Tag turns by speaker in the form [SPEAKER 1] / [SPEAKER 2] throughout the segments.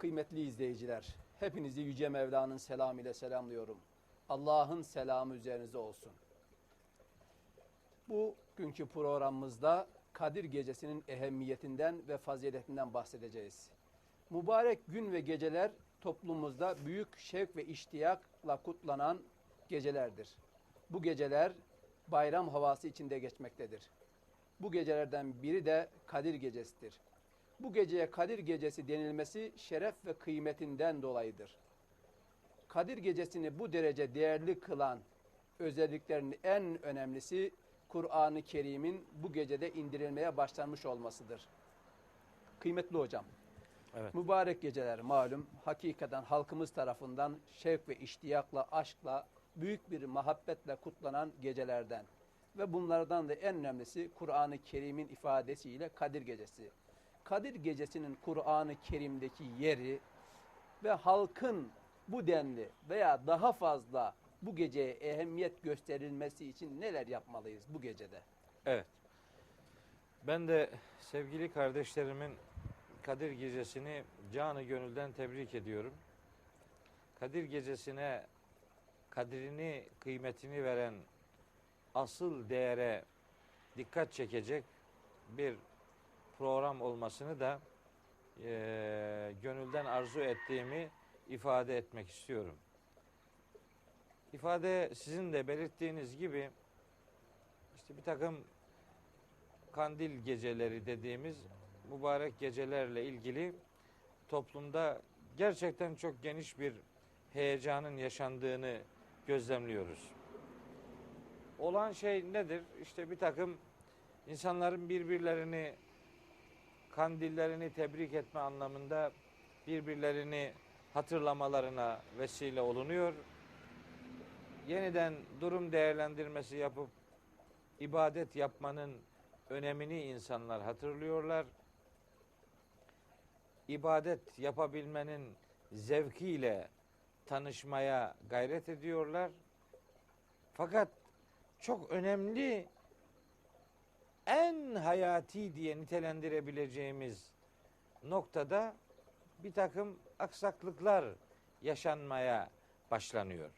[SPEAKER 1] Kıymetli izleyiciler, hepinizi Yüce Mevla'nın selamı ile selamlıyorum. Allah'ın selamı üzerinize olsun. Bugünkü programımızda Kadir Gecesi'nin ehemmiyetinden ve faziletinden bahsedeceğiz. Mübarek gün ve geceler toplumumuzda büyük şevk ve iştiyakla kutlanan gecelerdir. Bu geceler bayram havası içinde geçmektedir. Bu gecelerden biri de Kadir Gecesi'dir. Bu geceye Kadir Gecesi denilmesi şeref ve kıymetinden dolayıdır. Kadir Gecesi'ni bu derece değerli kılan özelliklerinin en önemlisi Kur'an-ı Kerim'in bu gecede indirilmeye başlanmış olmasıdır. Kıymetli hocam,
[SPEAKER 2] Evet.
[SPEAKER 1] mübarek geceler malum hakikaten halkımız tarafından şevk ve iştiyakla, aşkla, büyük bir muhabbetle kutlanan gecelerden. Ve bunlardan da en önemlisi Kur'an-ı Kerim'in ifadesiyle Kadir Gecesi. Kadir Gecesi'nin Kur'an-ı Kerim'deki yeri ve halkın bu denli veya daha fazla bu geceye ehemmiyet gösterilmesi için neler yapmalıyız bu gecede?
[SPEAKER 2] Evet. Ben de sevgili kardeşlerimin Kadir Gecesi'ni canı gönülden tebrik ediyorum. Kadir Gecesi'ne kadrini, kıymetini veren asıl değere dikkat çekecek bir program olmasını da eee, gönülden arzu ettiğimi ifade etmek istiyorum. İfade sizin de belirttiğiniz gibi işte bir takım kandil geceleri dediğimiz mübarek gecelerle ilgili toplumda gerçekten çok geniş bir heyecanın yaşandığını gözlemliyoruz. Olan şey nedir? İşte bir takım insanların birbirlerini kandillerini tebrik etme anlamında birbirlerini hatırlamalarına vesile olunuyor. Yeniden durum değerlendirmesi yapıp ibadet yapmanın önemini insanlar hatırlıyorlar. İbadet yapabilmenin zevkiyle tanışmaya gayret ediyorlar. Fakat çok önemli en hayati diye nitelendirebileceğimiz noktada bir takım aksaklıklar yaşanmaya başlanıyor.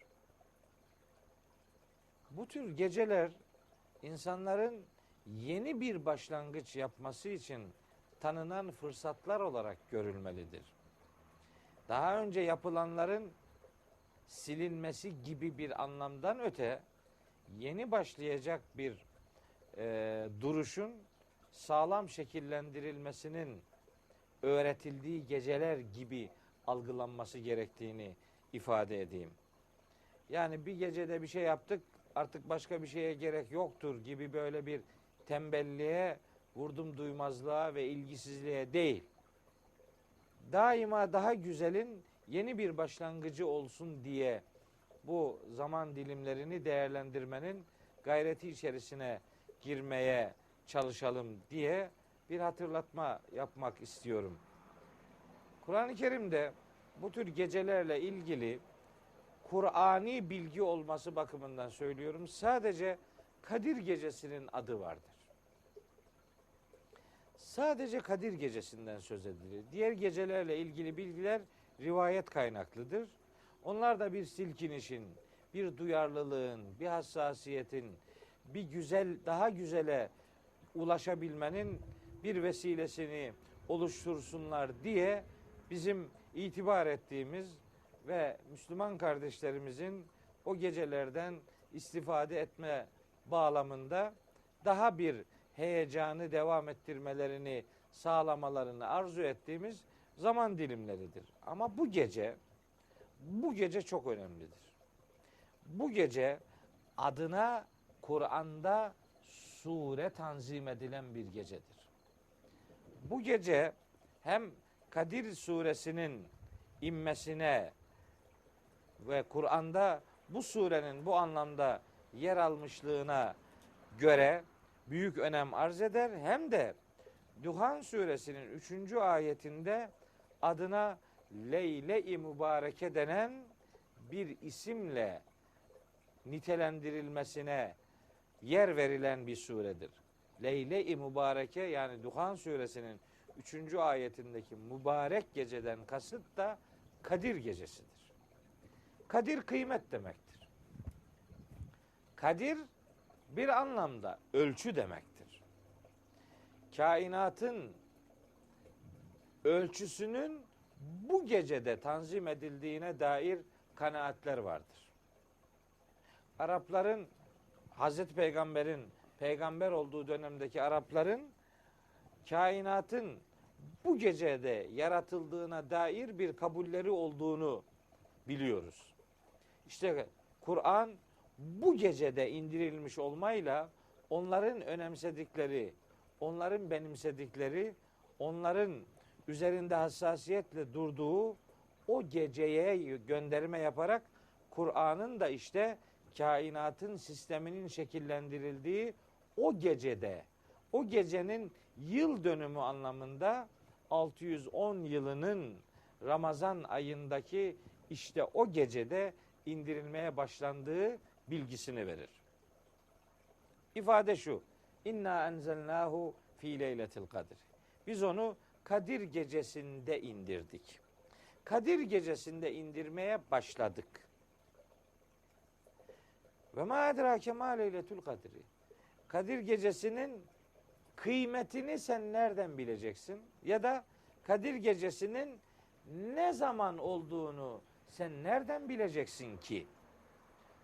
[SPEAKER 2] Bu tür geceler insanların yeni bir başlangıç yapması için tanınan fırsatlar olarak görülmelidir. Daha önce yapılanların silinmesi gibi bir anlamdan öte yeni başlayacak bir e, duruşun sağlam şekillendirilmesinin öğretildiği geceler gibi algılanması gerektiğini ifade edeyim. Yani bir gecede bir şey yaptık artık başka bir şeye gerek yoktur gibi böyle bir tembelliğe, vurdum duymazlığa ve ilgisizliğe değil. Daima daha güzelin yeni bir başlangıcı olsun diye bu zaman dilimlerini değerlendirmenin gayreti içerisine girmeye çalışalım diye bir hatırlatma yapmak istiyorum. Kur'an-ı Kerim'de bu tür gecelerle ilgili Kur'ani bilgi olması bakımından söylüyorum. Sadece Kadir Gecesi'nin adı vardır. Sadece Kadir Gecesi'nden söz edilir. Diğer gecelerle ilgili bilgiler rivayet kaynaklıdır. Onlar da bir silkinişin, bir duyarlılığın, bir hassasiyetin, bir güzel, daha güzele ulaşabilmenin bir vesilesini oluştursunlar diye bizim itibar ettiğimiz ve Müslüman kardeşlerimizin o gecelerden istifade etme bağlamında daha bir heyecanı devam ettirmelerini sağlamalarını arzu ettiğimiz zaman dilimleridir. Ama bu gece bu gece çok önemlidir. Bu gece adına Kur'an'da sure tanzim edilen bir gecedir. Bu gece hem Kadir suresinin inmesine ve Kur'an'da bu surenin bu anlamda yer almışlığına göre büyük önem arz eder. Hem de Duhan suresinin 3. ayetinde adına Leyle-i Mübareke denen bir isimle nitelendirilmesine yer verilen bir suredir. Leyle-i Mübareke yani Duhan suresinin üçüncü ayetindeki mübarek geceden kasıt da Kadir gecesidir. Kadir kıymet demektir. Kadir bir anlamda ölçü demektir. Kainatın ölçüsünün bu gecede tanzim edildiğine dair kanaatler vardır. Arapların Hazreti Peygamber'in peygamber olduğu dönemdeki Arapların kainatın bu gecede yaratıldığına dair bir kabulleri olduğunu biliyoruz. İşte Kur'an bu gecede indirilmiş olmayla onların önemsedikleri, onların benimsedikleri, onların üzerinde hassasiyetle durduğu o geceye gönderme yaparak Kur'an'ın da işte kainatın sisteminin şekillendirildiği o gecede, o gecenin yıl dönümü anlamında 610 yılının Ramazan ayındaki işte o gecede indirilmeye başlandığı bilgisini verir. İfade şu. İnna enzelnahu fi leyletil kadir. Biz onu Kadir gecesinde indirdik. Kadir gecesinde indirmeye başladık. Ve ma edrake ma leyletul kadri. Kadir gecesinin kıymetini sen nereden bileceksin? Ya da Kadir gecesinin ne zaman olduğunu sen nereden bileceksin ki?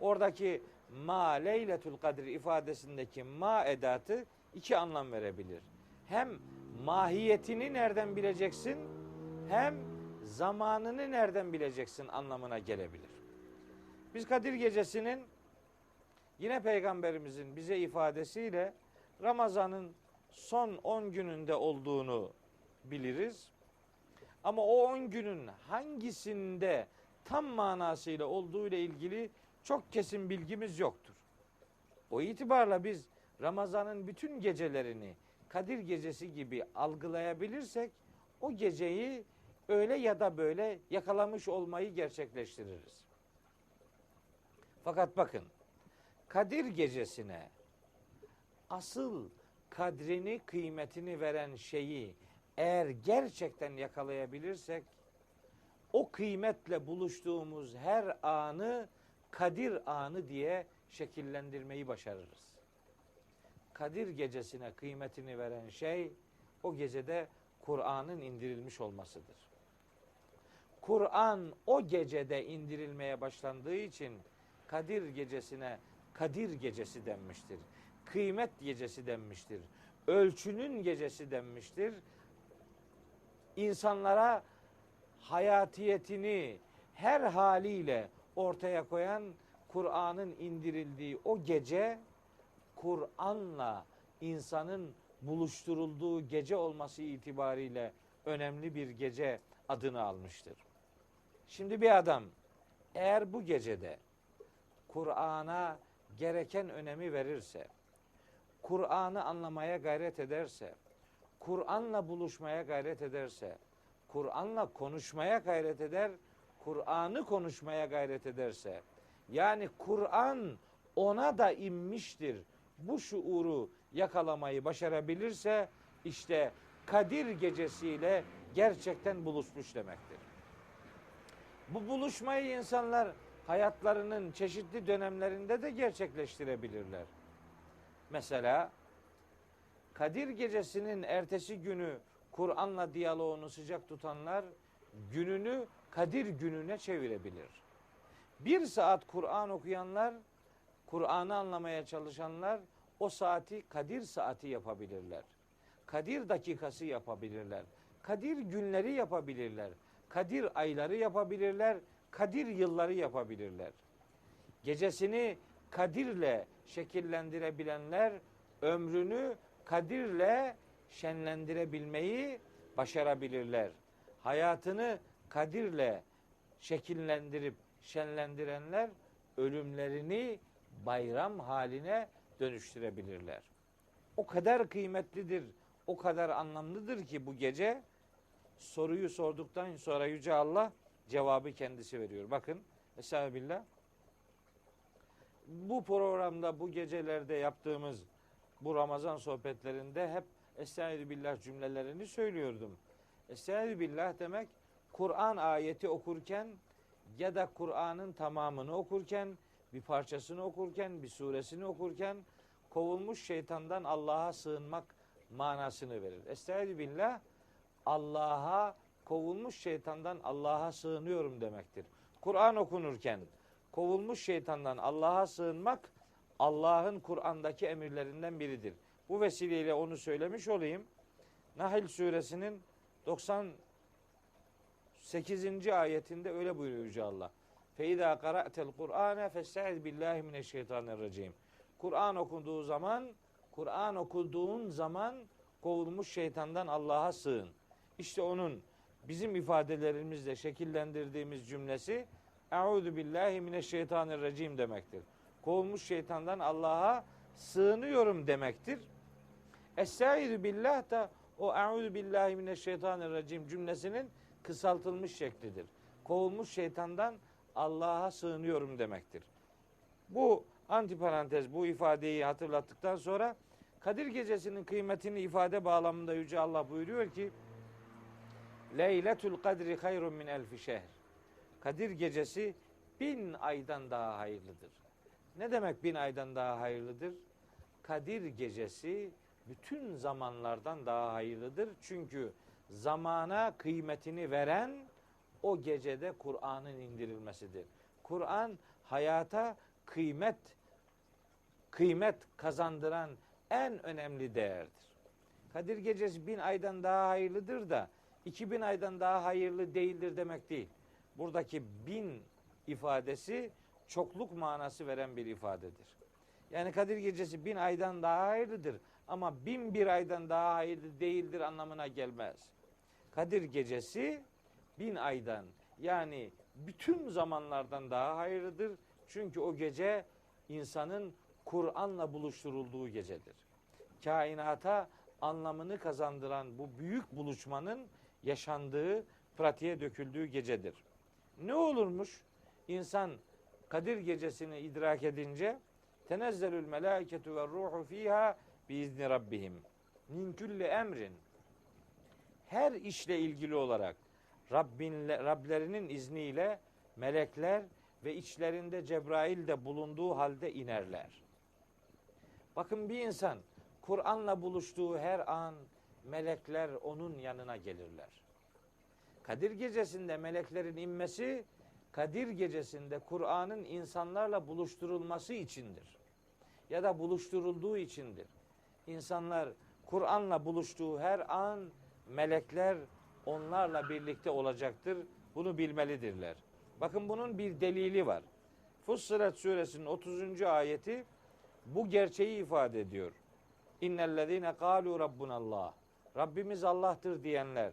[SPEAKER 2] Oradaki ma leyletul kadir ifadesindeki ma edatı iki anlam verebilir. Hem mahiyetini nereden bileceksin hem zamanını nereden bileceksin anlamına gelebilir. Biz Kadir gecesinin yine peygamberimizin bize ifadesiyle Ramazan'ın son 10 gününde olduğunu biliriz. Ama o 10 günün hangisinde tam manasıyla olduğu ile ilgili çok kesin bilgimiz yoktur. O itibarla biz Ramazan'ın bütün gecelerini Kadir gecesi gibi algılayabilirsek o geceyi öyle ya da böyle yakalamış olmayı gerçekleştiririz. Fakat bakın Kadir gecesine asıl kadrini, kıymetini veren şeyi eğer gerçekten yakalayabilirsek o kıymetle buluştuğumuz her anı Kadir anı diye şekillendirmeyi başarırız. Kadir gecesine kıymetini veren şey o gecede Kur'an'ın indirilmiş olmasıdır. Kur'an o gecede indirilmeye başlandığı için Kadir gecesine Kadir gecesi denmiştir. Kıymet gecesi denmiştir. Ölçünün gecesi denmiştir. İnsanlara hayatiyetini her haliyle ortaya koyan Kur'an'ın indirildiği o gece Kur'an'la insanın buluşturulduğu gece olması itibariyle önemli bir gece adını almıştır. Şimdi bir adam eğer bu gecede Kur'an'a gereken önemi verirse, Kur'an'ı anlamaya gayret ederse, Kur'an'la buluşmaya gayret ederse, Kur'an'la konuşmaya gayret eder, Kur'an'ı konuşmaya gayret ederse, yani Kur'an ona da inmiştir. Bu şuuru yakalamayı başarabilirse işte Kadir gecesiyle gerçekten buluşmuş demektir. Bu buluşmayı insanlar hayatlarının çeşitli dönemlerinde de gerçekleştirebilirler. Mesela Kadir gecesinin ertesi günü Kur'an'la diyaloğunu sıcak tutanlar gününü Kadir gününe çevirebilir. Bir saat Kur'an okuyanlar, Kur'an'ı anlamaya çalışanlar o saati Kadir saati yapabilirler. Kadir dakikası yapabilirler. Kadir günleri yapabilirler. Kadir ayları yapabilirler. Kadir yılları yapabilirler. Gecesini Kadir'le şekillendirebilenler ömrünü Kadir'le şenlendirebilmeyi başarabilirler. Hayatını Kadir'le şekillendirip şenlendirenler ölümlerini bayram haline dönüştürebilirler. O kadar kıymetlidir, o kadar anlamlıdır ki bu gece soruyu sorduktan sonra Yüce Allah cevabı kendisi veriyor. Bakın Estağfirullah. Bu programda bu gecelerde yaptığımız bu Ramazan sohbetlerinde hep Estaizu billah cümlelerini söylüyordum. Estaizu billah demek Kur'an ayeti okurken ya da Kur'an'ın tamamını okurken, bir parçasını okurken, bir suresini okurken kovulmuş şeytandan Allah'a sığınmak manasını verir. Estaizu billah Allah'a kovulmuş şeytandan Allah'a sığınıyorum demektir. Kur'an okunurken kovulmuş şeytandan Allah'a sığınmak Allah'ın Kur'an'daki emirlerinden biridir. Bu vesileyle onu söylemiş olayım. Nahl suresinin 98. ayetinde öyle buyuruyor Yüce Allah. Feiza qara'tel Kur'ane festaiz billahi mineşşeytanirracim. Kur'an okunduğu zaman, Kur'an okuduğun zaman kovulmuş şeytandan Allah'a sığın. İşte onun bizim ifadelerimizle şekillendirdiğimiz cümlesi Euzu billahi mineşşeytanirracim demektir. Kovulmuş şeytandan Allah'a sığınıyorum demektir. Estaizu billah da o Euzu billahi mineşşeytanirracim cümlesinin kısaltılmış şeklidir. Kovulmuş şeytandan Allah'a sığınıyorum demektir. Bu antiparantez bu ifadeyi hatırlattıktan sonra Kadir Gecesi'nin kıymetini ifade bağlamında Yüce Allah buyuruyor ki Leyletül kadri hayrun min elfi şehr. Kadir Gecesi bin aydan daha hayırlıdır. Ne demek bin aydan daha hayırlıdır? Kadir Gecesi bütün zamanlardan daha hayırlıdır. Çünkü zamana kıymetini veren o gecede Kur'an'ın indirilmesidir. Kur'an hayata kıymet kıymet kazandıran en önemli değerdir. Kadir Gecesi bin aydan daha hayırlıdır da 2000 aydan daha hayırlı değildir demek değil. Buradaki bin ifadesi çokluk manası veren bir ifadedir. Yani Kadir Gecesi bin aydan daha hayırlıdır ama bin bir aydan daha hayırlı değildir anlamına gelmez. Kadir Gecesi bin aydan yani bütün zamanlardan daha hayırlıdır. Çünkü o gece insanın Kur'an'la buluşturulduğu gecedir. Kainata anlamını kazandıran bu büyük buluşmanın yaşandığı, pratiğe döküldüğü gecedir. Ne olurmuş? İnsan Kadir gecesini idrak edince tenezzelül melâiketu ve ruhu fiha biizni rabbihim min külli emrin her işle ilgili olarak Rabbinle, Rablerinin izniyle melekler ve içlerinde Cebrail de bulunduğu halde inerler. Bakın bir insan Kur'an'la buluştuğu her an melekler onun yanına gelirler. Kadir gecesinde meleklerin inmesi Kadir gecesinde Kur'an'ın insanlarla buluşturulması içindir. Ya da buluşturulduğu içindir. İnsanlar Kur'an'la buluştuğu her an melekler onlarla birlikte olacaktır. Bunu bilmelidirler. Bakın bunun bir delili var. Fussilet suresinin 30. ayeti bu gerçeği ifade ediyor. İnnellezine kalu rabbunallah. Rabbimiz Allah'tır diyenler.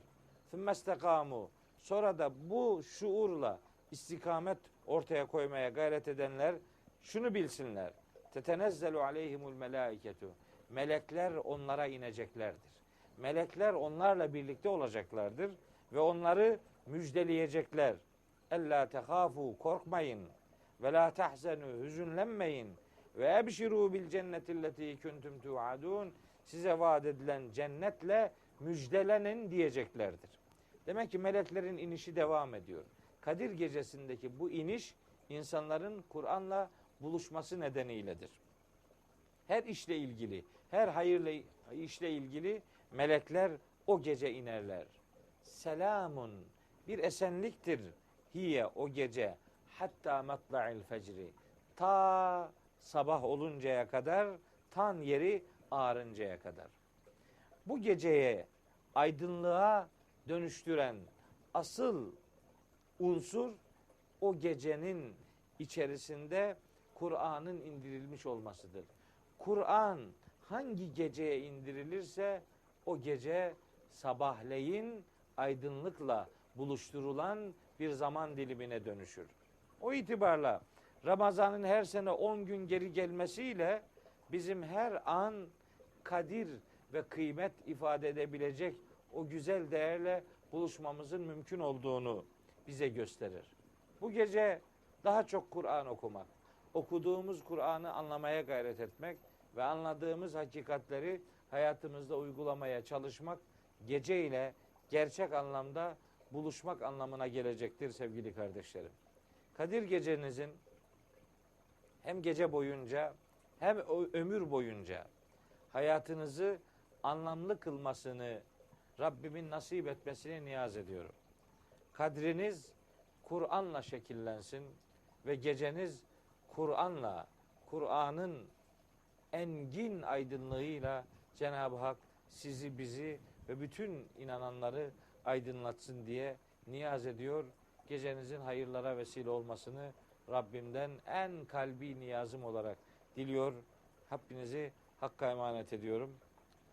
[SPEAKER 2] Sümmestekamu. Sonra da bu şuurla istikamet ortaya koymaya gayret edenler şunu bilsinler. Tetenezzelu aleyhimul melaiketu. Melekler onlara ineceklerdir. Melekler onlarla birlikte olacaklardır ve onları müjdeleyecekler. Ella tehafu korkmayın ve la tahzenu hüzünlenmeyin ve ebşiru bil cennetilleti kuntum tuadun size vaat edilen cennetle müjdelenin diyeceklerdir. Demek ki meleklerin inişi devam ediyor. Kadir gecesindeki bu iniş insanların Kur'an'la buluşması nedeniyledir. Her işle ilgili, her hayırlı işle ilgili melekler o gece inerler. Selamun bir esenliktir hiye o gece hatta matla'il fecri ta sabah oluncaya kadar tan yeri ağarıncaya kadar. Bu geceye aydınlığa dönüştüren asıl unsur o gecenin içerisinde Kur'an'ın indirilmiş olmasıdır. Kur'an hangi geceye indirilirse o gece sabahleyin aydınlıkla buluşturulan bir zaman dilimine dönüşür. O itibarla Ramazan'ın her sene 10 gün geri gelmesiyle bizim her an kadir ve kıymet ifade edebilecek o güzel değerle buluşmamızın mümkün olduğunu bize gösterir. Bu gece daha çok Kur'an okumak, okuduğumuz Kur'an'ı anlamaya gayret etmek ve anladığımız hakikatleri hayatımızda uygulamaya çalışmak gece ile gerçek anlamda buluşmak anlamına gelecektir sevgili kardeşlerim. Kadir gecenizin hem gece boyunca hem ömür boyunca hayatınızı anlamlı kılmasını Rabbimin nasip etmesini niyaz ediyorum. Kadriniz Kur'an'la şekillensin ve geceniz Kur'an'la, Kur'an'ın engin aydınlığıyla Cenab-ı Hak sizi, bizi ve bütün inananları aydınlatsın diye niyaz ediyor. Gecenizin hayırlara vesile olmasını Rabbimden en kalbi niyazım olarak diliyor. Hepinizi Hakk'a emanet ediyorum.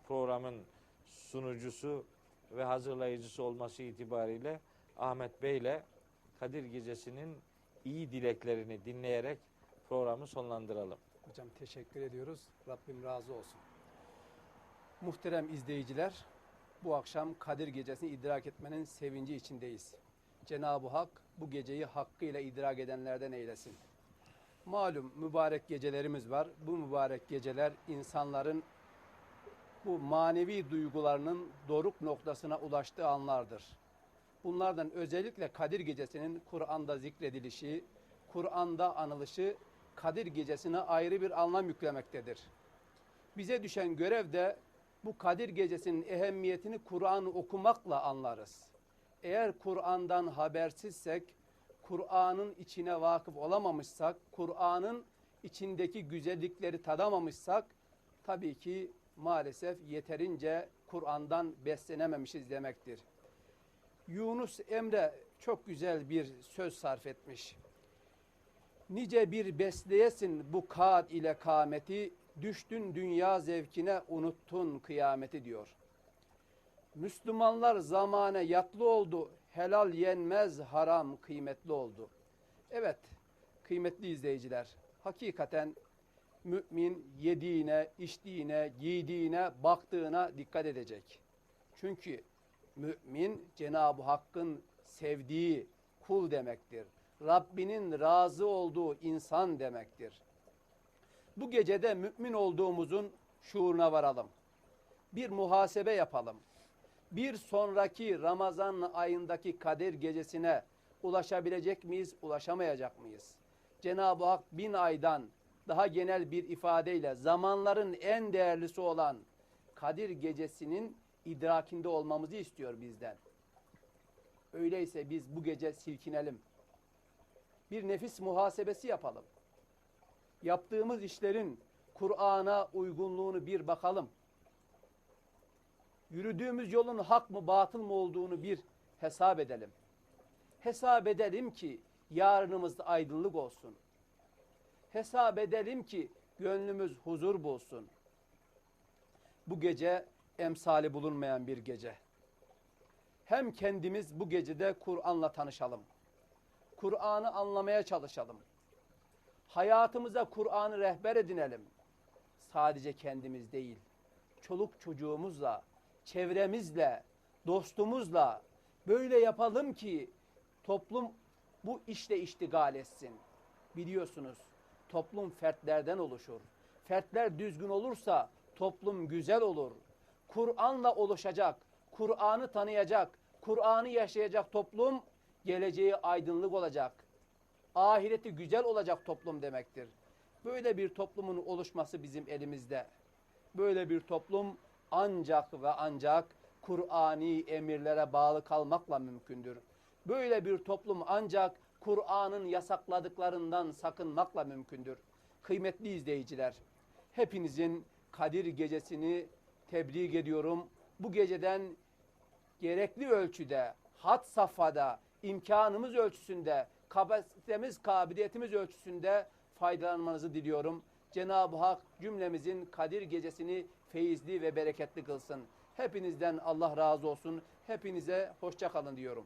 [SPEAKER 2] Programın sunucusu ve hazırlayıcısı olması itibariyle Ahmet Bey ile Kadir Gecesi'nin iyi dileklerini dinleyerek programı sonlandıralım.
[SPEAKER 1] Hocam teşekkür ediyoruz. Rabbim razı olsun. Muhterem izleyiciler, bu akşam Kadir Gecesi'ni idrak etmenin sevinci içindeyiz. Cenab-ı Hak bu geceyi hakkıyla idrak edenlerden eylesin. Malum mübarek gecelerimiz var. Bu mübarek geceler insanların bu manevi duygularının doruk noktasına ulaştığı anlardır. Bunlardan özellikle Kadir Gecesi'nin Kur'an'da zikredilişi, Kur'an'da anılışı Kadir Gecesi'ne ayrı bir anlam yüklemektedir. Bize düşen görev de bu Kadir Gecesi'nin ehemmiyetini Kur'an'ı okumakla anlarız. Eğer Kur'an'dan habersizsek, Kur'an'ın içine vakıf olamamışsak, Kur'an'ın içindeki güzellikleri tadamamışsak, tabii ki maalesef yeterince Kur'an'dan beslenememişiz demektir. Yunus Emre çok güzel bir söz sarf etmiş. Nice bir besleyesin bu kad ile kameti, düştün dünya zevkine unuttun kıyameti diyor. Müslümanlar zamane yatlı oldu, helal yenmez haram kıymetli oldu. Evet kıymetli izleyiciler, hakikaten mümin yediğine, içtiğine, giydiğine, baktığına dikkat edecek. Çünkü mümin Cenab-ı Hakk'ın sevdiği kul demektir. Rabbinin razı olduğu insan demektir. Bu gecede mümin olduğumuzun şuuruna varalım. Bir muhasebe yapalım. Bir sonraki Ramazan ayındaki Kadir gecesine ulaşabilecek miyiz, ulaşamayacak mıyız? Cenab-ı Hak bin aydan daha genel bir ifadeyle zamanların en değerlisi olan Kadir gecesinin idrakinde olmamızı istiyor bizden. Öyleyse biz bu gece silkinelim. Bir nefis muhasebesi yapalım. Yaptığımız işlerin Kur'an'a uygunluğunu bir bakalım. Yürüdüğümüz yolun hak mı batıl mı olduğunu bir hesap edelim. Hesap edelim ki yarınımızda aydınlık olsun. Hesap edelim ki gönlümüz huzur bulsun. Bu gece emsali bulunmayan bir gece. Hem kendimiz bu gecede Kur'an'la tanışalım. Kur'an'ı anlamaya çalışalım. Hayatımıza Kur'an'ı rehber edinelim. Sadece kendimiz değil, çoluk çocuğumuzla, çevremizle, dostumuzla böyle yapalım ki toplum bu işle iştigal etsin. Biliyorsunuz toplum fertlerden oluşur. Fertler düzgün olursa toplum güzel olur. Kur'an'la oluşacak, Kur'an'ı tanıyacak, Kur'an'ı yaşayacak toplum geleceği aydınlık olacak. Ahireti güzel olacak toplum demektir. Böyle bir toplumun oluşması bizim elimizde. Böyle bir toplum ancak ve ancak Kur'ani emirlere bağlı kalmakla mümkündür. Böyle bir toplum ancak Kur'an'ın yasakladıklarından sakınmakla mümkündür. Kıymetli izleyiciler, hepinizin Kadir gecesini tebrik ediyorum. Bu geceden gerekli ölçüde, had safhada, imkanımız ölçüsünde, kapasitemiz, kabiliyetimiz ölçüsünde faydalanmanızı diliyorum. Cenab-ı Hak cümlemizin Kadir gecesini feyizli ve bereketli kılsın. Hepinizden Allah razı olsun. Hepinize hoşça kalın diyorum.